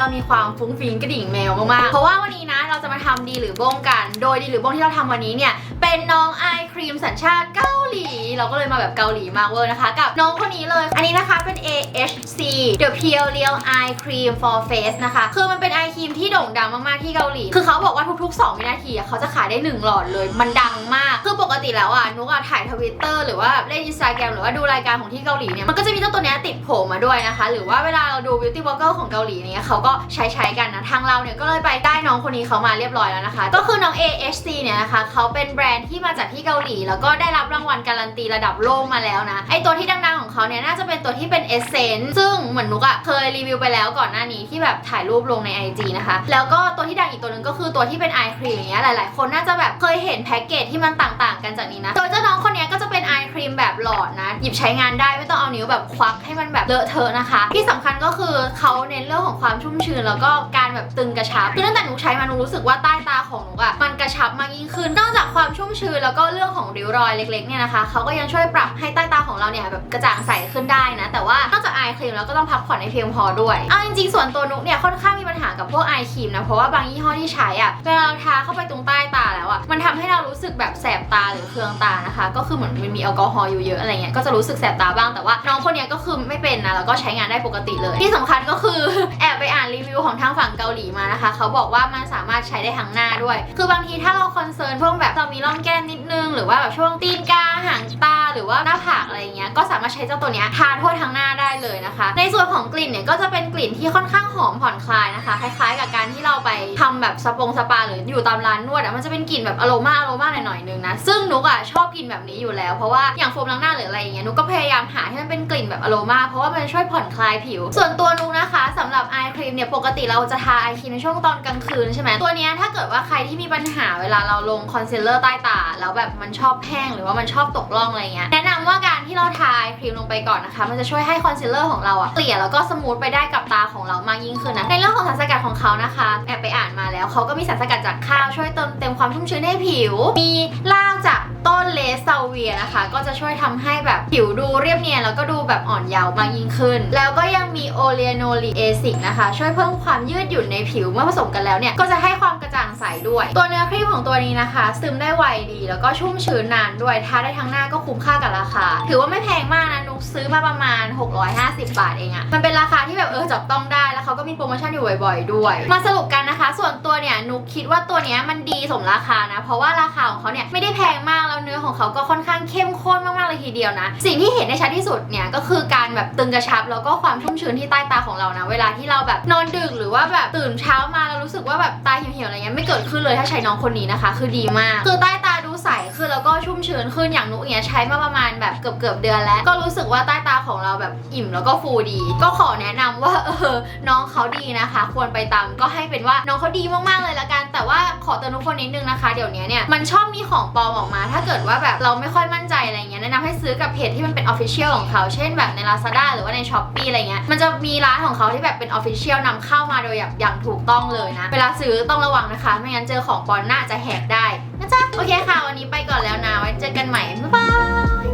เรามีความฟุ้งฟิ้งกระดิ่งแมวมากๆ เพราะว่าวันนี้นะเราจะมาทำดีหรือบ้งกัน โดยดีหรือบ้งที่เราทำวันนี้เนี่ย เป็นน้องไอครีมสัญชาติเกาหลี เราก็เลยมาแบบเกาหลีมากเวอร์นะคะ กับน้องคนนี้เลย อันนี้นะคะเป็น AHC The Pure Real Eye Cream for Face นะคะ คือมันเป็นไอครีมที่โด่งดังมากๆที่เกาหลี คือเขาบอกว่าทุกๆ 2 วินาทีเขาจะขายได้ 1 หลอดเลย มันดังมาก คือปกติแล้วอะนุกอะถ่ายทวิตเตอร์หรือว่าเล่นอินสตาแกรมหรือว่าดูรายการของที่เกาหลีเนี่ย มันก็จะมีเจ้าตัวนี้ติดโผล่มาด้วยนะคะ หรือว่าเวลาเราดู beauty blogger ของเกาหลีเนี่ยเขาก็ใช้ใช้กันนะ ทางเราเนี่ยก็เลยไปได้น้องคนนี้เขามาเรียบร้อยแล้วนะคะ ก็คือน้อง AHC เนี่ยนะคะเขาเป็นแบรนดที่มาจากที่เกาหลี แล้วก็ได้รับรางวัลการันตีระดับโลกมาแล้วนะ ไอตัวที่ดังๆของเขาเนี่ยน่าจะเป็นตัวที่เป็น Essence ซึ่งเหมือนนุกอะเคยรีวิวไปแล้วก่อนหน้านี้ที่แบบถ่ายรูปลงใน IG นะคะ แล้วก็ตัวที่ดังอีกตัวหนึ่งก็คือตัวที่เป็นไอครีมอย่างเงี้ยหลายๆ คนน่าจะแบบเคยเห็นแพ็กเกจที่มันต่างๆ กันจากนี้นะโดยเจ้าน้องคนนี้ก็จะเป็นไอครีมแบบหลอดนะ หยิบใช้งานได้ไม่ต้องเอานิ้วแบบควักให้มันแบบเลอะเทอะนะคะ ที่สำคัญก็คือเขาเน้นเรื่องของความชุ่มชื้นแล้วก็การแบบตึงกระชับคือตั้งแต่หนูใช้มานูรู้สึกว่าใต้ตาของหนูอะมันกระชับมากยิ่งขึ้นนอกจากความชุ่มชื้นแล้วก็เรื่องของริ้วรอยเล็กๆเนี่ยนะคะเขาก็ยังช่วยปรับให้ใต้ตาของเราเนี่ยแบบกระจ่างใสขึ้นได้ ครีมแล้วก็ต้องพักผ่อนให้เพียงพอด้วยเอาจริงๆส่วนตัวนุกเนี่ยค่อนข้างมีปัญหากับพวกไอครีมนะเพราะว่าบางยี่ห้อที่ใช้อะเวลาเราทาเข้าไปตรงใต้ตาแล้วอะมันทำให้เรารู้สึกแบบแสบตาหรือเคืองตานะคะ ก็คือเหมือนมันมีแอลกอฮอล์อยู่เยอะอะไรเงี้ยก็จะรู้สึกแสบตาบ้างแต่ว่าน้องคนนี้ก็คือไม่เป็นนะแล้วก็ใช้งานได้ปกติเลย ที่สำคัญก็คือแอบไปอ่านรีวิวของทางฝั่งเกาหลีมานะคะเขาบอกว่ามันสามารถใช้ได้ทั้งหน้าด้วย คือบางทีถ้าเราคอนเซิร์นพวกแบบเรามีร่องแก้มนิดนึง หรือว่าแบบช่วงตีนกาหางตาหรือว่าหน้าผากอะไรเงี้ยก็สามารถใช้เจ้าตัวนี้ทาทั่วทั้งหน้าได้เลยนะคะ ในส่วนของกลิ่นเนี่ยก็จะเป็นกลิ่นที่ค่อนข้างหอมผ่อนคลายนะคะ คล้ายๆ กับการที่เราไปทำแบบสปงสปาหรืออยู่ตามร้านนวดอะมันจะเป็นกลิ่นแบบอโรมาอโรมาหน่อยๆนึงนะซึ่งนุกอะชอบกลิ่นแบบนี้อยู่แล้วเพราะว่าอย่างโฟมล้างหน้าหรืออะไรอย่างเงี้ยนุกก็พยายามหาให้มันเป็นกลิ่นแบบอโรมาเพราะว่ามันช่วยผ่อนคลายผิว ส่วนตัวนุกนะคะสำหรับไอครีมเนี่ยปกติเราจะทาไอครีมในช่วงตอนกลางคืนใช่ไหมตัวเนี้ยถ้าเกิดว่าใครที่มีปัญหาเวลาเราลงคอนซีลเลอร์ใต้ตา แล้วแบบมันชอบแห้งหรือว่ามันชอบตกร่องอะไรเงี้ยแนะนำว่าการที่เราทาไอครีมลงไปก่อนนะคะ มันจะช่วยให้คอนซีลเลอร์ของเราอะเกลี่ยแล้วก็สมูทไปได้กับตาของเรามากยิ่งขึ้นนะในเรื่องของสารสกัดของเขานะคะแอบไปอ่านมาแล้วเขาก็มีสารสกัดจากข้าวช่วยเติมเต็มความชุ่มชื้นให้ผิว มีรากจากต้นเลสซาเวียนะคะ ก็จะช่วยทำให้แบบผิวดูเรียบเนียนแล้วก็ดูแบบอ่อนเยาว์มากยิ่งขึ้น แล้วก็ยังมีโอเลโนลีเอซิกนะคะ ช่วยเพิ่มความยืดหยุ่นในผิวเมื่อผสมกันแล้วเนี่ย ก็จะให้ความกระจ่างใสด้วย ตัวเนื้อครีมของตัวนี้นะคะ ซึมได้ไวดี แล้วก็ชุ่มชื้นนานด้วยทาได้ทั้งหน้าก็คุ้มค่ากับราคา ถือว่าไม่แพงมาก ซื้อมาประมาณ 650 บาทเองอะมันเป็นราคาที่แบบเออจับต้องได้แล้วเขาก็มีโปรโมชั่นอยู่บ่อยๆ ด้วย มาสรุปกันนะคะ ส่วนตัวเนี่ยนุกคิดว่าตัวเนี้ยมันดีสมราคานะ เพราะว่าราคาของเขาเนี่ยไม่ได้แพงมากแล้วเนื้อของเขาก็ค่อนข้างเข้มข้นมากๆเลยทีเดียวนะ สิ่งที่เห็นได้ชัดที่สุดเนี่ยก็คือการแบบตึงกระชับแล้วก็ความชุ่มชื้นที่ใต้ตาของเรานะ เวลาที่เราแบบนอนดึกหรือว่าแบบตื่นเช้ามาแล้วรู้สึกว่าแบบตาเหี่ยวๆอะไรเงี้ยไม่เกิดขึ้นเลยถ้าใช้น้องคนนี้นะคะ คือดีมาก คือใต้ตา ดูใสขึ้นแล้วก็ชุ่มชื้นขึ้นอย่างนุกเนี่ยใช้มาประมาณแบบเกือบเกือบเดือนแล้ว ก็รู้สึกว่าใต้ตาของเราแบบอิ่มแล้วก็ฟูดี ก็ขอแนะนำว่าเออน้องเขาดีนะคะ ควรไปตามก็ให้เป็นว่าน้องเขาดีมากๆเลยละกัน แต่ว่าขอเตือนทุกคนนิดนึงนะคะเดี๋ยวนี้เนี่ยมันชอบมีของปลอมออกมา ถ้าเกิดว่าแบบเราไม่ค่อยมั่นใจอะไรเงี้ยแนะนำให้ซื้อกับเพจที่มันเป็น Official ของเขาเช่นแบบใน Lazada หรือว่าใน s h อ p e e อะไรเงี้ยมันจะมีร้านของเขาที่แบบเป็น Official นำเข้ามาโดยแบบอย่างถูกต้องเลยนะเวลาซื้อต้องระวังนะคะ ไม่งั้นเจอของปลอมน่าจะแหกได้นะจ๊ะโอเคค่ะวันนี้ไปก่อนแล้วนะไว้เจอกันใหม่บ๊ายบาย